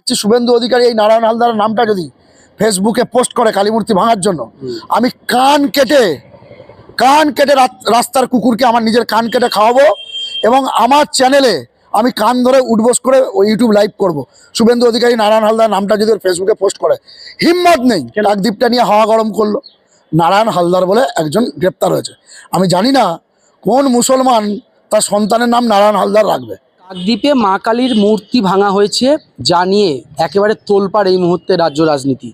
হচ্ছে শুভেন্দু অধিকারী এই নারায়ণ হালদার নামটা যদি ফেসবুকে পোস্ট করে কালীমূর্তি ভাঙার জন্য। আমি কান কেটে কান কেটে রাস্তার কুকুরকে আমার নিজের কান কেটে খাওয়াবো এবং আমার চ্যানেলে আমি কান ধরে উঠবোস করে ওই ইউটিউব লাইভ করব। শুভেন্দু অধিকারী নারায়ণ হালদার নামটা যদি ফেসবুকে পোস্ট করে। হিম্মত নেই। কাকদ্বীপটা নিয়ে হাওয়া গরম করল। নারায়ণ হালদার বলে একজন গ্রেপ্তার হয়েছে। আমি জানি না কোন মুসলমান তার সন্তানের নাম নারায়ণ হালদার রাখবে। কাকদ্বীপে মা কালীর মূর্তি ভাঙা হয়েছে, যা নিয়ে একেবারে তোলপাড় এই মুহূর্তে রাজ্য রাজনীতি।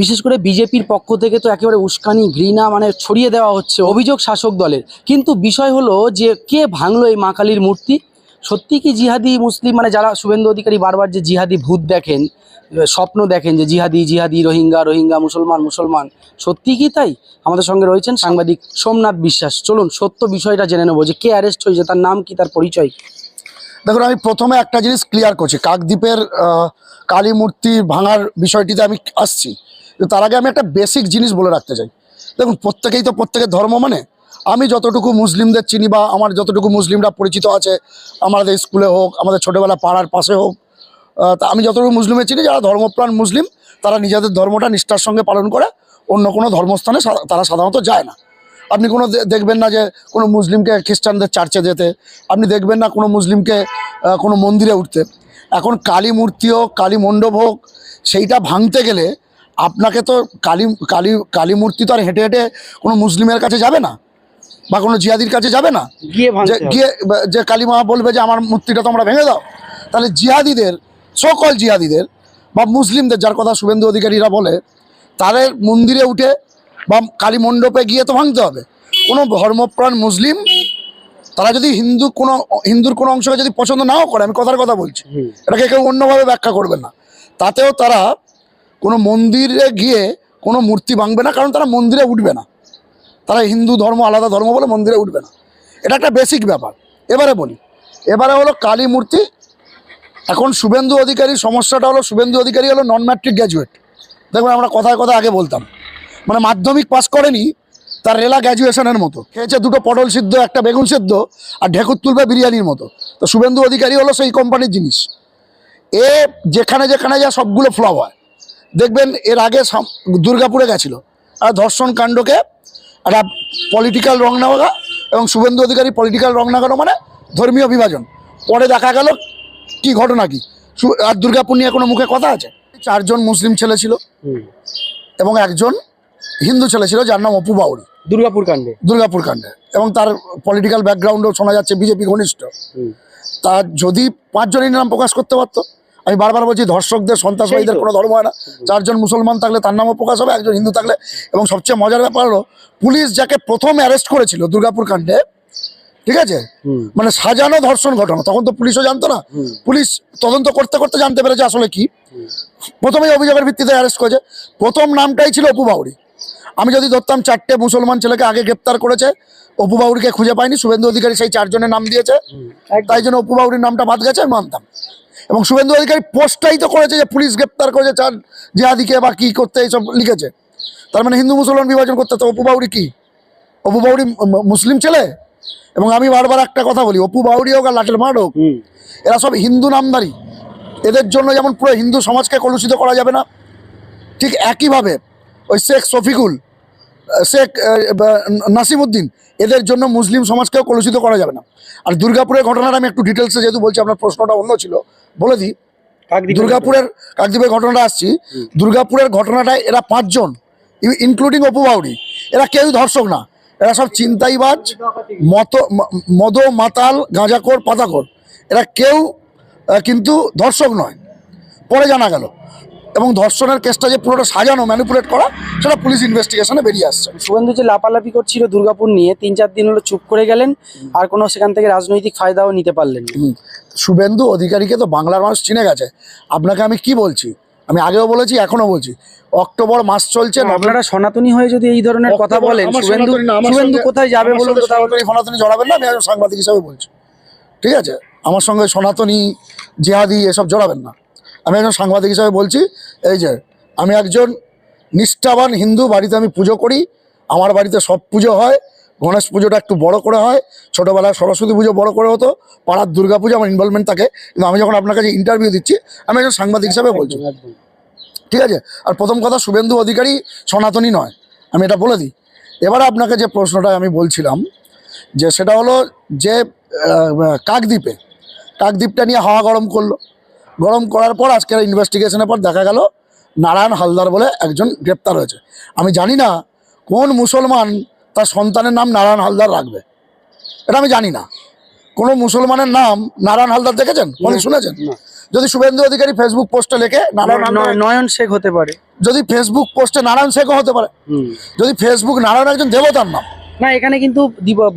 বিশেষ করে বিজেপির পক্ষ থেকে তো একেবারে উস্কানি, ঘৃণা মানে ছড়িয়ে দেওয়া হচ্ছে অভিযোগ শাসক দলের। কিন্তু বিষয় হলো যে কে ভাঙলো এই মা কালীর মূর্তি? সত্যি কি জিহাদি মুসলিম মানে যারা শুভেন্দু অধিকারী বারবার যে জিহাদি ভূত দেখেন, স্বপ্ন দেখেন যে জিহাদি জিহাদি, রোহিঙ্গা রোহিঙ্গা, মুসলমান মুসলমান, সত্যি কি তাই? আমাদের সঙ্গে রয়েছেন সাংবাদিক সোমনাথ বিশ্বাস। চলুন সত্য বিষয়টা জেনে নেব যে কে অ্যারেস্ট হয়েছে, তার নাম কি, তার পরিচয়? দেখুন, আমি প্রথমে একটা জিনিস ক্লিয়ার করছি। কাকদ্বীপের কালী মূর্তি ভাঙার বিষয়টিতে আমি আসছি। তার আগে আমি একটা বেসিক জিনিস বলে রাখতে চাই। দেখুন, প্রত্যেকেই তো প্রত্যেকের ধর্ম মানে। আমি যতটুকু মুসলিমদের চিনি বা আমার যতটুকু মুসলিমরা পরিচিত আছে, আমাদের স্কুলে হোক, আমাদের ছোটোবেলা পাড়ার পাশে হোক তা আমি যতটুকু মুসলিমের চিনি, যারা ধর্মপ্রাণ মুসলিম, তারা নিজেদের ধর্মটা নিষ্ঠার সঙ্গে পালন করে, অন্য কোনো ধর্মস্থানে তারা সাধারণত যায় না। আপনি কোনো দেখবেন না যে কোনো মুসলিমকে খ্রিস্টানদের চার্চে যেতে আপনি দেখবেন না কোনো মুসলিমকে কোনো মন্দিরে উঠতে। এখন কালী মূর্তি হোক কালী মণ্ডপ হোক সেইটা ভাঙতে গেলে আপনাকে তো কালী কালী কালী মূর্তি তো আর হেঁটে হেঁটে কোনো মুসলিমের কাছে যাবে না বা কোনো জিয়াদির কাছে যাবে না। গিয়ে যে ভাঙতে গিয়ে যে কালীমা বলবে যে আমার মূর্তিটা তোমরা ভেঙে দাও তাহলে জিহাদিদের সকল জিহাদিদের বা মুসলিমদের যার কথা শুভেন্দু অধিকারীরা বলে তাদের মন্দিরে উঠে বা কালী মণ্ডপে গিয়ে তো ভাঙতে হবে। কোনো ধর্মপ্রাণ মুসলিম তারা যদি হিন্দু কোনো হিন্দুর কোনো অংশকে যদি পছন্দ নাও করে আমি কথার কথা বলছি এটাকে কেউ অন্যভাবে ব্যাখ্যা করবে না। তাতেও তারা কোনো মন্দিরে গিয়ে কোনো মূর্তি ভাঙবে না কারণ তারা মন্দিরে উঠবে না। তারা হিন্দু ধর্ম আলাদা ধর্ম বলে মন্দিরে উঠবে না। এটা একটা বেসিক ব্যাপার। এবারে বলি এবারে হলো কালী মূর্তি। এখন শুভেন্দু অধিকারী সমস্যাটা হলো শুভেন্দু অধিকারী হলো নন ম্যাট্রিক গ্র্যাজুয়েট দেখবেন আমরা কথায় কথা আগে বলতাম। মানে মাধ্যমিক পাস করেনি তার রেলা গ্র্যাজুয়েশনের মতো। খেয়েছে দুটো পটল সিদ্ধ একটা বেগুন সিদ্ধ আর ঢেকুর তুলবে বিরিয়ানির মতো। তো শুভেন্দু অধিকারী হলো সেই কোম্পানির জিনিস। এ যেখানে যেখানে যা সবগুলো ফ্লপ হয়। দেখবেন এর আগে দুর্গাপুরে গেছিল। আর ধর্ষণ কাণ্ডকে একটা পলিটিক্যাল রং নাগা এবং শুভেন্দু অধিকারী পলিটিক্যাল রং নাগানো মানে ধর্মীয় বিভাজন। পরে দেখা গেল কি ঘটনা কি? আর দুর্গাপুর নিয়ে কোনো মুখে কথা আছে? চারজন মুসলিম ছেলে ছিল। এবং একজন হিন্দু ছেলে ছিল যার নাম অপু বাউরি। দুর্গাপুর কাণ্ডে? দুর্গাপুর কাণ্ডে। এবং তার পলিটিক্যাল ব্যাকগ্রাউন্ডও শোনা যাচ্ছে বিজেপি ঘনিষ্ঠ। তা যদি পাঁচজনের নাম প্রকাশ করতে পারতো আমি বারবার বলছি ধর্ষকদের সন্ত্রাসবাদীদের কোনো ধর্ম হয় না। চারজন মুসলমান থাকলে তার নামও প্রকাশ হবে একজন হিন্দু থাকলে। এবং সবচেয়ে মজার ব্যাপার হলো পুলিশ যাকে প্রথম অ্যারেস্ট করেছিল দুর্গাপুর কাণ্ডে ঠিক আছে? মানে সাজানো ধর্ষণ ঘটনা তখন তো পুলিশও জানতো না। পুলিশ তদন্ত করতে করতে জানতে পেরেছে আসলে কি। প্রথমেই অভিযোগের ভিত্তিতে অ্যারেস্ট করেছে। প্রথম নামটাই ছিল অপু বাউরি। আমি যদি ধরতাম চারটে মুসলমান ছেলেকে আগে গ্রেপ্তার করেছে অপু বাউরিকে খুঁজে পাইনি শুভেন্দু অধিকারী সেই চারজনের নাম দিয়েছে। তাই জন্য অপু বাউরির নামটা বাদ গেছে আমি মানতাম। এবং শুভেন্দু অধিকারী পোস্টটাই তো করেছে যে পুলিশ গ্রেপ্তার করেছে চার জিহাদিকে বা কি করতে এইসব লিখেছে। তার মানে হিন্দু মুসলমান বিভাজন করতে তো অপু বাউরি কি? অপু বাউরি মুসলিম ছেলে? এবং আমি বারবার একটা কথা বলি অপু বাউরি হোক আর লাটের মাঠ হোক এরা সব হিন্দু নামদারি এদের জন্য যেমন পুরো হিন্দু সমাজকে কলুষিত করা যাবে না ঠিক একইভাবে ওই শেখ শফিকুল শেখ নাসিমুদ্দিন এদের জন্য মুসলিম সমাজকেও কলুষিত করা যাবে না। আর দুর্গাপুরের ঘটনাটা আমি একটু ডিটেলসে যেহেতু বলছি আপনার প্রশ্নটা অন্য ছিল বলে দিই। দুর্গাপুরের কাকদ্বীপের ঘটনাটা আসছি। দুর্গাপুরের ঘটনাটায় এরা পাঁচজন ইনক্লুডিং অপু বাউরি এরা কেউ ধর্ষক না। এরা সব চিন্তাইবাজ মত মদ মাতাল গাঁজাখোর পাতাখোর। এরা কেউ কিন্তু ধর্ষক নয়। পরে জানা গেল। এবং ধর্ষণের কেসটা যে পুরোটা সাজানো ম্যানিপুলেট করা সেটা পুলিশ ইনভেস্টিগেশনে বেরিয়ে আসছে। শুভেন্দু যে লাপালাপি করছিল দুর্গাপুর নিয়ে তিন চার দিন হলো চুপ করে গেলেন আর কোনো সেখান থেকে রাজনৈতিক ফায়দাও নিতে পারলেন। শুভেন্দু অধিকারীকে তো বাংলার মানুষ চিনে গেছে। আপনাকে আমি কি বলছি? আমি আগেও বলেছি এখনও বলছি। অক্টোবর মাস চলছে আপনারা সনাতনী হয়ে যদি এই ধরনের কথা বলেন শুভেন্দু কোথায় যাবে বলুন? সনাতনী জড়াবেন না আমি সাংবাদিক হিসাবে বলছি। ঠিক আছে? আমার সঙ্গে সনাতনী জেহাদি এসব জড়াবেন না। আমি একজন সাংবাদিক হিসাবে বলছি এই যে আমি একজন নিষ্ঠাবান হিন্দু বাড়িতে আমি পুজো করি আমার বাড়িতে সব পুজো হয় গণেশ পুজোটা একটু বড় করে হয় ছোটোবেলায় সরস্বতী পুজো বড় করে হতো পাড়ার দুর্গা পুজো আমার ইনভলভমেন্ট থাকে কিন্তু আমি যখন আপনার কাছে ইন্টারভিউ দিচ্ছি আমি একজন সাংবাদিক হিসাবে বলছি। ঠিক আছে? আর প্রথম কথা শুভেন্দু অধিকারী সনাতনী নয় আমি এটা বলে দিই। এবারে আপনাকে যে প্রশ্নটা আমি বলছিলাম যে সেটা হলো যে কাকদ্বীপে কাকদ্বীপটা নিয়ে হাওয়া গরম করল। গরম করার পর আজকের ইনভেস্টিগেশনের পর দেখা গেল নারায়ণ হালদার বলে একজন গ্রেপ্তার হয়েছে। আমি জানি না কোন মুসলমান তার সন্তানের নাম নারায়ণ হালদার রাখবে। এটা আমি জানি না। কোনো মুসলমানের নাম নারায়ণ হালদার দেখেছেন? কোন শুনেছেন? যদি শুভেন্দু অধিকারী ফেসবুক পোস্টে লেখে নারায়ণ নয়ন শেখ হতে পারে। যদি ফেসবুক পোস্টে নারায়ণ শেখও হতে পারে। যদি ফেসবুক নারায়ণ একজন দেবতার নাম না এখানে কিন্তু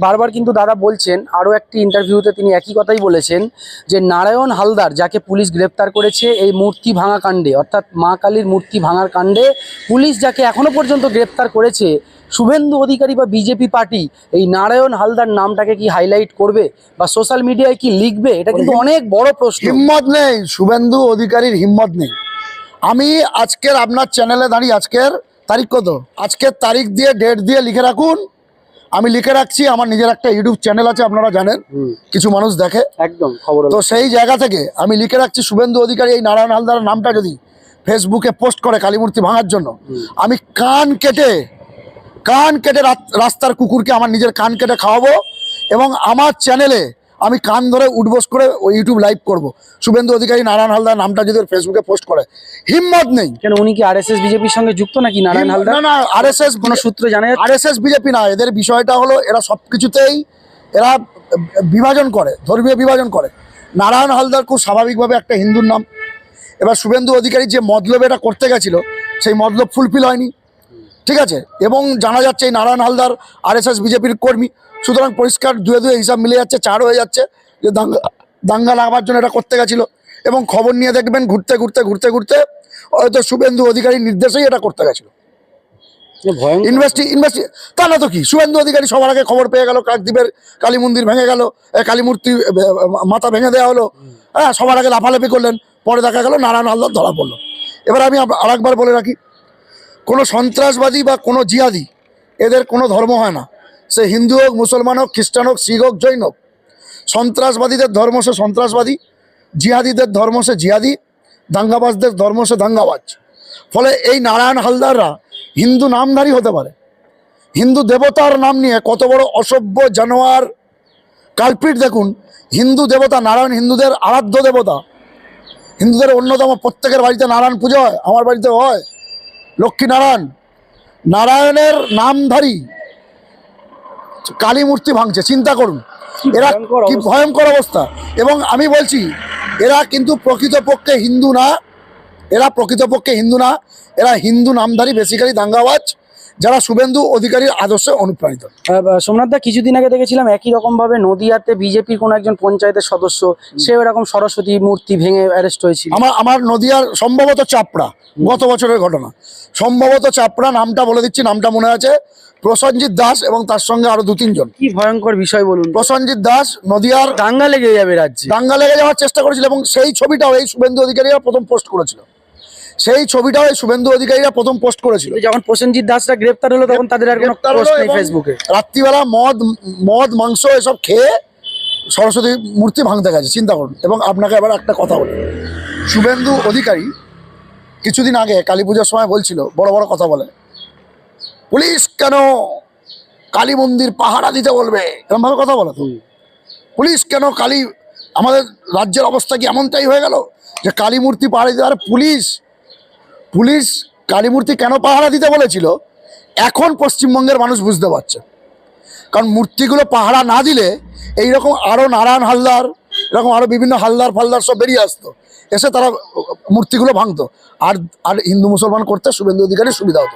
বারবার কিন্তু দাদা বলছেন আরও একটি ইন্টারভিউতে তিনি একই কথাই বলেছেন যে নারায়ণ হালদার যাকে পুলিশ গ্রেপ্তার করেছে এই মূর্তি ভাঙা কাণ্ডে অর্থাৎ মা কালীর মূর্তি ভাঙার কাণ্ডে পুলিশ যাকে এখনও পর্যন্ত গ্রেপ্তার করেছে শুভেন্দু অধিকারী বা বিজেপি পার্টি এই নারায়ণ হালদার নামটাকে কি হাইলাইট করবে বা সোশ্যাল মিডিয়ায় কি লিখবে এটা কিন্তু অনেক বড় প্রশ্ন। হিম্মত নেই শুভেন্দু অধিকারীর হিম্মত নেই। আমি আজকের আপনার চ্যানেলে দাঁড়িয়ে আজকের তারিখ কত? আজকের তারিখ দিয়ে ডেট দিয়ে লিখে রাখুন। আমি লিখে রাখছি আমার নিজের একটা ইউটিউব চ্যানেল আছে আপনারা জানেন। কিছু মানুষ দেখে। একদম খবর তো সেই জায়গা থেকে আমি লিখে রাখছি শুভেন্দু অধিকারী এই নারায়ণ হালদার নামটা যদি ফেসবুকে পোস্ট করে কালীমূর্তি ভাঙার জন্য। আমি কান কেটে কান কেটে রাস্তার কুকুরকে আমার নিজের কান কেটে খাওয়াবো এবং আমার চ্যানেলে আমি কান ধরে উঠবোস করে ওই ইউটিউব লাইভ করব। শুভেন্দু অধিকারী নারায়ণ হালদার নামটা যদি ফেসবুকে পোস্ট করে। হিম্মত নেই। কেন উনি কি আরএসএস বিজেপির সঙ্গে যুক্ত নাকি নারায়ণ হালদার? না না আরএসএস কোনো সূত্র জানা আরএসএস বিজেপি না এদের বিষয়টা হলো এরা সব কিছুতেই এরা বিভাজন করে ধর্মীয় বিভাজন করে। নারায়ণ হালদার খুব স্বাভাবিকভাবে একটা হিন্দুর নাম। এবার শুভেন্দু অধিকারী যে মতলব এটা করতে গেছিল সেই মতলব ফুলফিল হয়নি। ঠিক আছে? এবং জানা যাচ্ছে এই নারায়ণ হালদার আরএসএস বিজেপির কর্মী। সুতরাং পরিষ্কার দুয়ে দুয়ে হিসাব মিলে যাচ্ছে চার হয়ে যাচ্ছে যে দাঙ্গা দাঙ্গা লাগাবার জন্য এটা করতে গেছিল। এবং খবর নিয়ে দেখবেন ঘুরতে ঘুরতে ঘুরতে ঘুরতে হয়তো শুভেন্দু অধিকারীর নির্দেশেই এটা করতে গেছিল। ইনভেস্টি ইনভেস্টি তা না তো কি? শুভেন্দু অধিকারী সবার আগে খবর পেয়ে গেল কাকদ্বীপের কালী মন্দির ভেঙে গেল কালী মূর্তি মাথা ভেঙে দেওয়া হলো। হ্যাঁ সবার আগে লাফালাফি করলেন পরে দেখা গেল নারায়ণ হালদার ধরা পড়ল। এবার আমি আরেকবার বলে রাখি কোনো সন্ত্রাসবাদী বা কোনো জিহাদি এদের কোনো ধর্ম হয় না। সে হিন্দু হোক, মুসলমান হোক, খ্রিস্টান হোক, শিখ হোক, জৈন হোক। সন্ত্রাসবাদীদের ধর্ম সে সন্ত্রাসবাদী, জিহাদিদের ধর্ম সে জিহাদি, দাঙ্গাবাজদের ধর্ম সে দাঙ্গাবাজ। ফলে এই নারায়ণ হালদাররা হিন্দু নামধারী হতে পারে। হিন্দু দেবতার নাম নিয়ে কত বড় অসভ্য জানোয়ার কালপিট দেখুন, হিন্দু দেবতা, নারায়ণ হিন্দুদের আরাধ্য দেবতা। হিন্দুদের অন্যতম প্রত্যেকের বাড়িতে নারায়ণ পুজো হয়, আমার বাড়িতে হয়। লক্ষ্মী নারায়ণ, নারায়ণের নামধারী। কালী মূর্তি ভাঙছে চিন্তা করুন। এরা কি ভয়ঙ্কর অবস্থা। এবং আমি বলছি এরা কিন্তু প্রকৃতপক্ষে হিন্দু না। এরা প্রকৃতপক্ষে হিন্দু না। এরা হিন্দু নামধারী বেসিক্যালি দাঙ্গাবাজ। যারা শুভেন্দু অধিকারীর আদর্শে অনুপ্রাণিত। সোমনাথ দা কিছুদিন আগে দেখেছিলাম একই রকম ভাবে নদিয়াতে বিজেপির কোন একজন পঞ্চায়েতের সদস্য সে এরকম সরস্বতী মূর্তি ভেঙে অ্যারেস্ট হয়েছিল। আমার আমার নদিয়ার সম্ভবত চাপড়া গত বছরের ঘটনা। সম্ভবত চাপড়া নামটা বলে দিচ্ছি নামটা মনে আছে। প্রসঞ্জিৎ দাস এবং তার সঙ্গে আরও দু তিনজন কি ভয়ঙ্কর বিষয় বলুন। প্রসঞ্জিৎ দাস নদিয়ার দাঙ্গা লেগে যাবে রাজ্যে। দাঙ্গা লেগে যাওয়ার চেষ্টা করেছিল এবং সেই ছবিটাও এই শুভেন্দু অধিকারীরা প্রথম পোস্ট করেছিল। সেই ছবিটাও শুভেন্দু অধিকারীরা প্রথম পোস্ট করেছিল। যখন প্রসেনজিৎ দাসরা গ্রেপ্তার হলো তখন তাদের আর কোনো পোস্ট নেই ফেসবুকে রাত্রিবেলা মদ মদ মাংস এসব খেয়ে সরস্বতী মূর্তি ভাঙতে গেছে চিন্তা করুন। এবং আপনাকে এবার একটা কথা বলি। শুভেন্দু অধিকারী কিছুদিন আগে কালী পুজোর সময় বলছিল বড় বড় কথা বলে পুলিশ কেন কালী মন্দির পাহারা দিতে বলবে? এরকমভাবে কথা বলে তুমি পুলিশ কেন কালী আমাদের রাজ্যের অবস্থা কি এমনটাই হয়ে গেল যে কালী মূর্তি পাহারা দিতে আর পুলিশ পুলিশ কালীমূর্তি কেন পাহারা দিতে বলেছিল, এখন পশ্চিমবঙ্গের মানুষ বুঝতে পারছে। কারণ মূর্তিগুলো পাহারা না দিলে এই রকম আরও নারায়ণ হালদার, এরকম আরও বিভিন্ন হালদার ফালদার সব বেরিয়ে আসতো। এসে তারা মূর্তিগুলো ভাঙতো। আর আর হিন্দু মুসলমান করতে শুভেন্দু অধিকারী সুবিধা হতো।